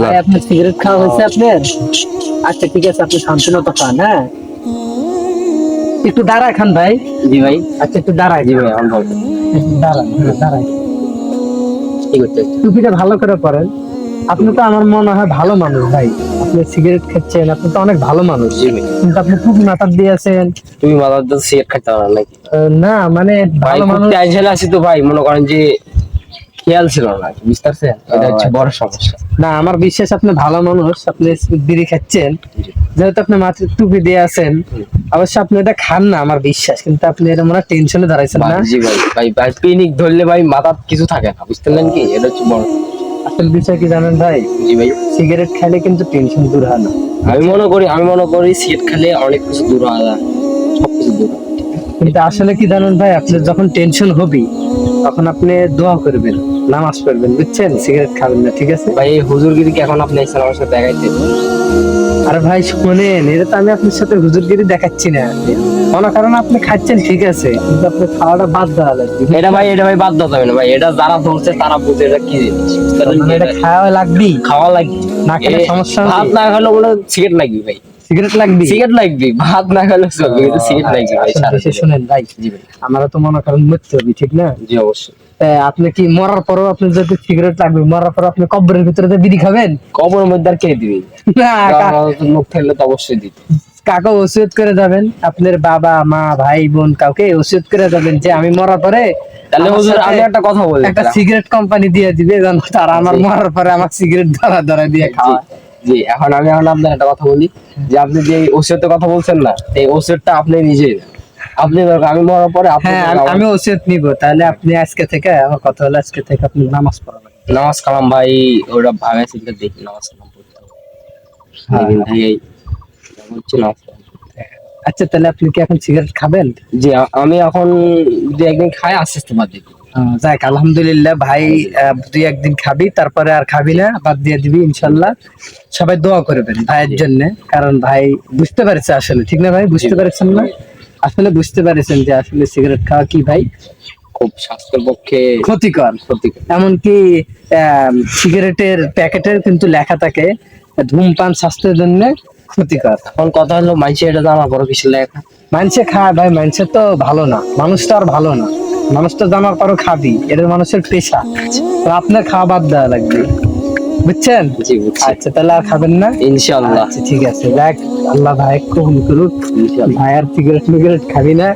ভাই আপনার সিগারেট খাওয়া হয়েছে আপনার? আচ্ছা ঠিক আছে আপনি খান হ্যাঁ? একটু দাঁড়ায় খান ভাই। জি ভাই। আচ্ছা একটু দাঁড়ায়। জি ভাই দাঁড়ান দাঁড়ায়। টুপিটা ভালো করে পরেন। আপনি তো আমার মনে হয় ভালো মানুষ ভাই। আপনি সিগারেট খাচ্ছেন আপনি তো অনেক ভালো মানুষ। কিন্তু আপনি টুপি মাথার দিয়েছেন তুমি মাথার সিগারেট খাইতে পারো নাকি? না মানে ভালো খুব মানুষ আছি তো ভাই মনে করেন যে খেয়াল ছিল না বুঝতে এটা হচ্ছে বড় সমস্যা। না আমার বিশ্বাস আপনি ভালো মানুষ আপনি বিড়ি খাচ্ছেন। যেহেতু আপনি টুপি দিয়ে আছেন অবশ্য আপনি এটা খান না আমার বিশ্বাস। কিন্তু আপনি এটা মনে টেনশনে দাঁড়াইছেন না। জি ভাই ভাই ভাই পিনিক ধরলে ভাই মাথার কিছু থাকে না বুঝতে পারলেন কি? এটা হচ্ছে বড় আসল বিষয় কি জানেন ভাই? জি ভাই। সিগারেট খেলে কিন্তু টেনশন দূর হয় না। আমি মনে করি আমি মনে করি সিগারেট খেলে অনেক কিছু দূর হয় দূর কিন্তু আসলে কি জানেন ভাই আপনি যখন টেনশন হবে তখন আপনি দোয়া করবেন। নামাজ পড়বেন বুঝছেন? সিগারেট খাবেন না ঠিক আছে? ভাই এই হুজুরগিরি কি এখন আপনি এসেছেন আমার সাথে দেখাইতে। আরে ভাই শোনেন এটা তো আমি আপনার সাথে হুজুরগিরি দেখাচ্ছি না। মনে কারণ আপনি খাচ্ছেন ঠিক আছে? কিন্তু আপনি খাওয়াটা বাদ দেওয়া লাগবে এটা ভাই এটা ভাই বাদ দাও যাবে না ভাই। এটা যারা ধরছে তারা বুঝে এটা কি জিনিস এটা খাওয়া লাগবেই খাওয়া লাগবে। না খেলে এ, সমস্যা ভাত না খেলে বলে সিগারেট লাগবে ভাই। সিগারেট লাগবে? সিগারেট লাগবে ভাত না খেলে চলবে কিন্তু সিগারেট লাগবে ভাই বিষয় জীবন। শুনেন ভাই। জি ভাই। আমরা তো মনে করেন মরতে হবে ঠিক না? জি অবশ্যই। আপনি কি মরার পরও আপনি যদি সিগারেট লাগবে মরার পর আপনি কবরের ভিতরে বিড়ি খাবেন? কবর মধ্যে আর কে দিবি? না লোক থাকলে তো অবশ্যই দিতে। কাকে ওসিয়ত করে যাবেন আপনার বাবা মা ভাই বোন কাউকে ওসিয়ত করে যাবেন যে আমি মরার পরে তাহলে হুজুর আমি একটা কথা বলি একটা সিগারেট কোম্পানি দিয়ে দিবে যেন তারা আমার মরার পরে আমার সিগারেট ধরা ধরা দিয়ে খাওয়া জি এখন আমি এখন আপনার একটা কথা বলি যে আপনি যে ওষুধের কথা বলছেন না এই ওষুধটা আপনি নিজে আপনি আমি মরার পরে হ্যাঁ আমি- ওসিয়ত নিব তাহলে আপনি আজকে থেকে আমার কথা হলো আজকে থেকে আপনি নামাজ পড়াবেন। নামাজ কালাম ভাই ওটা ভাবে চিন্তা দেখি নামাজ কালাম পড়তে হ্যাঁ। সেদিন থেকেই হচ্ছে নামাজ আচ্ছা তাহলে আপনি কি এখন সিগারেট খাবেন? জি আমি এখন দু একদিন খাই আস্তে আস্তে বাদ দিই। যাক আলহামদুলিল্লাহ ভাই দুই একদিন খাবি তারপরে আর খাবি না বাদ দিয়ে দিবি ইনশাল্লাহ। সবাই দোয়া করবেন ভাইয়ের জন্য কারণ ভাই বুঝতে পারছে আসলে ঠিক না ভাই? বুঝতে পারছেন না? আসলে বুঝতে পারছেন যে আসলে সিগারেট খাওয়া কি ভাই? খুব স্বাস্থ্যের পক্ষে ক্ষতিকর। ক্ষতিকর। এমনকি সিগারেটের প্যাকেটের কিন্তু লেখা থাকে ধূমপান স্বাস্থ্যের জন্য ক্ষতিকর। এখন কথা হলো মাইছে এটা জানা বড় কিছু লেখা মানুষে খায় ভাই মানুষের তো ভালো না। মানুষ তো আর ভালো না। মানুষ তো জানার পরও খাবি এটা মানুষের পেশা। তো আপনার খাওয়া বাদ দেওয়া লাগবে। বুঝছেন? জি আচ্ছা তাহলে আর খাবেন না? ইনশাল্লাহ আচ্ছা ঠিক আছে দেখ আল্লাহ ভাই কবুল করুক ইনশাআল্লাহ। ভাই আর সিগারেট মিগারেট খাবি না?